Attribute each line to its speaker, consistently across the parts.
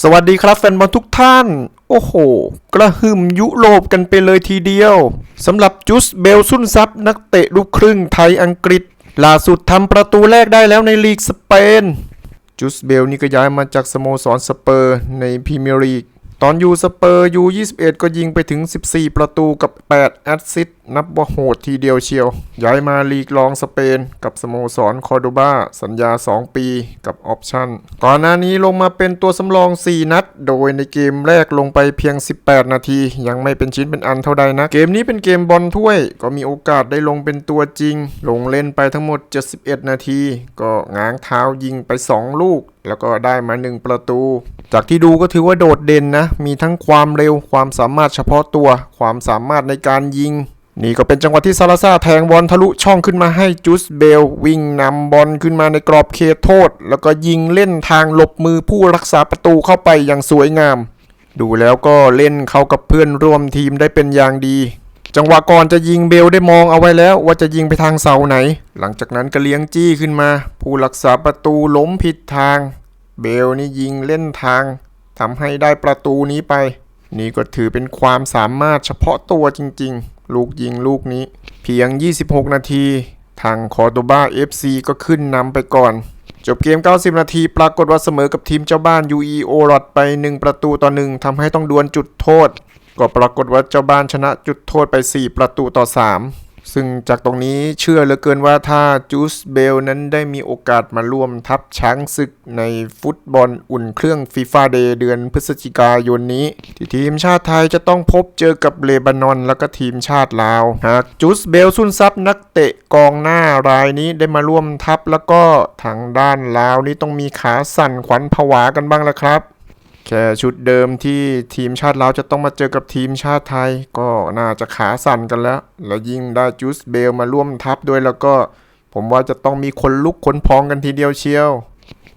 Speaker 1: สวัสดีครับแฟนบอลทุกท่าน โอ้โห กระหึ่มยุโรปกันไปเลยทีเดียวสำหรับจุสเบลซุนซับนักเตะลูกครึ่งไทยอังกฤษ ล่าสุดทำประตูแรกได้แล้วในลีกสเปน จุสเบลนี่ก็ย้ายมาจากสโมสรสเปอร์ในพรีเมียร์ลีก ตอนอยู่สเปอร์ยู่21 ก็ยิงไปถึง 14 ประตูกับ 8 แอสซิสต์ นับว่าโหดทีเดียวเชียว ย้ายมาลีกรองสเปน กับสโมสรคอร์โดบาสัญญา 2 ปีกับออปชั่น ก่อนหน้านี้ลงมาเป็นตัวสำรอง 4 นัด โดยในเกมแรกลงไปเพียง 18 นาที ยังไม่เป็นชิ้นเป็นอันเท่าใดนะ เกมนี้เป็นเกมบอลถ้วย ก็มีโอกาสได้ลงเป็นตัวจริง ลงเล่นไปทั้งหมด 71 นาที ก็ง้างเท้ายิงไป 2 ลูกแล้วก็ได้มา 1 ประตู จากที่ดูก็ถือว่าโดดเด่นนะ มีทั้งความเร็ว ความสามารถเฉพาะตัว ความสามารถในการยิง นี่ก็เป็นจังหวะที่ซาลาซาแทงบอลทะลุช่องขึ้นมาให้จูสเบลวิ่งนำบอลขึ้นมาในกรอบเขตโทษ แล้วก็ยิงเล่นทางหลบมือผู้รักษาประตูเข้าไปอย่างสวยงาม ดูแล้วก็เล่นเข้ากับเพื่อนร่วมทีมได้เป็นอย่างดี จังหวะก่อนจะยิงเบลได้มองเอาไว้แล้วว่าจะยิงไปทางเสาไหน หลังจากนั้นก็เลี้ยงจี้ขึ้นมา ผู้รักษาประตูล้มผิดทาง เบลนี่ยิงเล่นทางทำให้ได้ประตูนี้ไป นี่ก็ถือเป็นความสามารถเฉพาะตัวจริง ๆ ลูกยิงลูกนี้ เพียง 26 นาที ทางคอร์โดบา FC ก็ขึ้นนำไปก่อน จบเกม 90 นาที ปรากฏว่าเสมอกับทีมเจ้าบ้าน UE o รอดไป 1 ประตูต่อ 1ทำให้ต้องดวลจุดโทษ ก็ปรากฏว่าเจ้าบ้านชนะจุดโทษไป 4 ประตูต่อ 3 ซึ่งจากตรงนี้เชื่อเหลือเกินว่าถ้าจูสเบลนั้นได้มีโอกาสมาร่วมทัพช้างศึกในฟุตบอลอุ่นเครื่องฟีฟาเดย์เดือนพฤศจิกายนนี้ ที่ทีมชาติไทยจะต้องพบเจอกับเลบานอนแล้วก็ทีมชาติลาว หากจูสเบลซุนซับนักเตะกองหน้ารายนี้ได้มาร่วมทัพแล้วก็ทางด้านลาวนี้ต้องมีขาสั่นขวัญผวากันบ้างแล้วครับ แค่ชุดเดิมที่ทีมชาติลาวจะต้องมาเจอกับทีมชาติไทย ก็น่าจะขาสั่นกันแล้ว แล้วยิ่งได้จูสเบลมาร่วมทัพด้วยแล้วก็ ผมว่าจะต้องมีคนลุกคนพองกันทีเดียวเชียว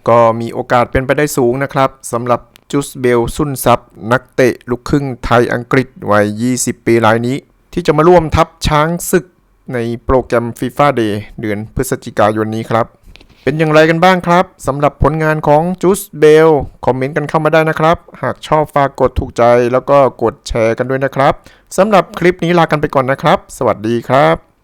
Speaker 1: ก็มีโอกาสเป็นไปได้สูงนะครับสำหรับจูสเบลซุนซับนักเตะลูกครึ่งไทยอังกฤษวัย 20 ปีรายนี้ ที่จะมาร่วมทัพช้างศึกในโปรแกรม FIFA Day เดือนพฤศจิกายนนี้ครับ เป็นอย่างไรกันบ้างครับสำหรับผลงานของจูสเบลคอมเมนต์กันเข้ามาได้นะครับ หากชอบฝากกดถูกใจแล้วก็กดแชร์กันด้วยนะครับสำหรับคลิปนี้ลากันไปก่อนนะครับ สวัสดีครับ